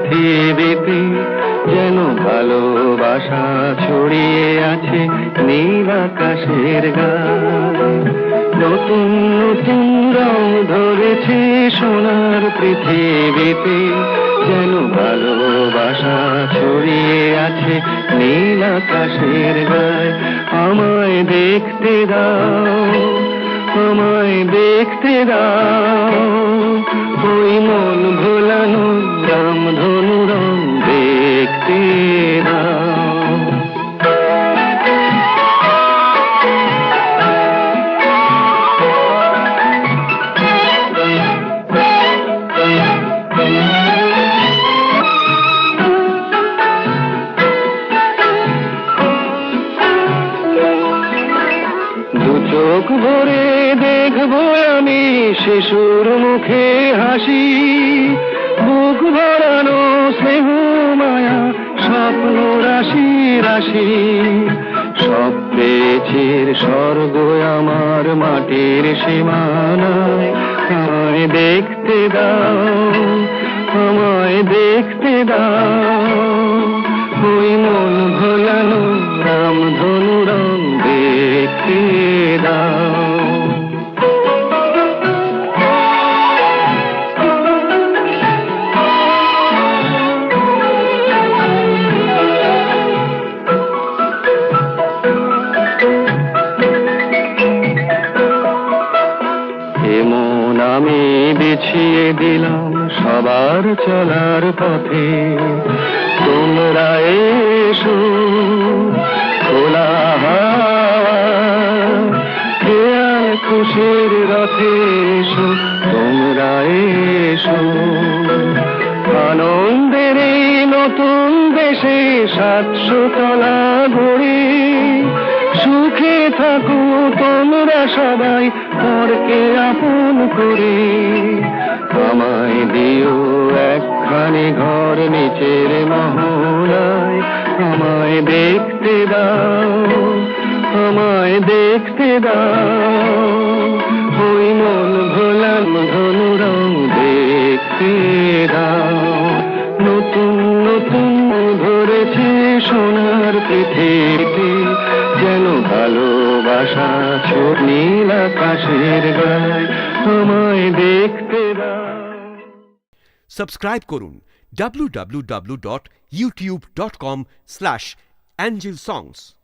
সোনার পৃথিবীতে যেন ভালোবাসা ছড়িয়ে আছে নীল আকাশের গায়ে। নতুন নতুন রং ধরেছে সোনার পৃথিবীতে যেন ভালোবাসা ছড়িয়ে আছে নীল আকাশের গায়। আমায় দেখতে দাও, আমায় দেখতে দাও। ভরে দেখব আমি শিশুর মুখে হাসি। বুক ভরানো স্নেহ মায়া, স্বপ্ন রাশি রাশি। সব পেয়েছির স্বর্গ আমার মাটির সীমানায়। আমায় দেখতে দাও, আমায় দেখতে দাও। ওই মন ভোলানো রাম ধনু রং দেখতে দাও। এমন আমি বিছিয়ে দিলাম সবার চলার পথে। তোমরা এসো খেয়াল খুশির রথে এসো, তোমরা এসো। আনন্দের নতুন দেশে সাতশো তলা গড়ে সুখে থাকো তোমরা সবাই পরকে আপন করে। আমায় দিও একখানি ঘর নিচের মহলায়। আমায় দেখতে দাও, আমায় দেখতে দাও। ওই মন ভোলান ধনু দেখতে দাও। নতুন নতুন ধরেছে সোনার পৃথিবীতে যেন ভালোবাসা নীল আকাশের গায় তোমায় দেখতে সাবস্ক্রাইব করুন www.youtube.com/angelsongs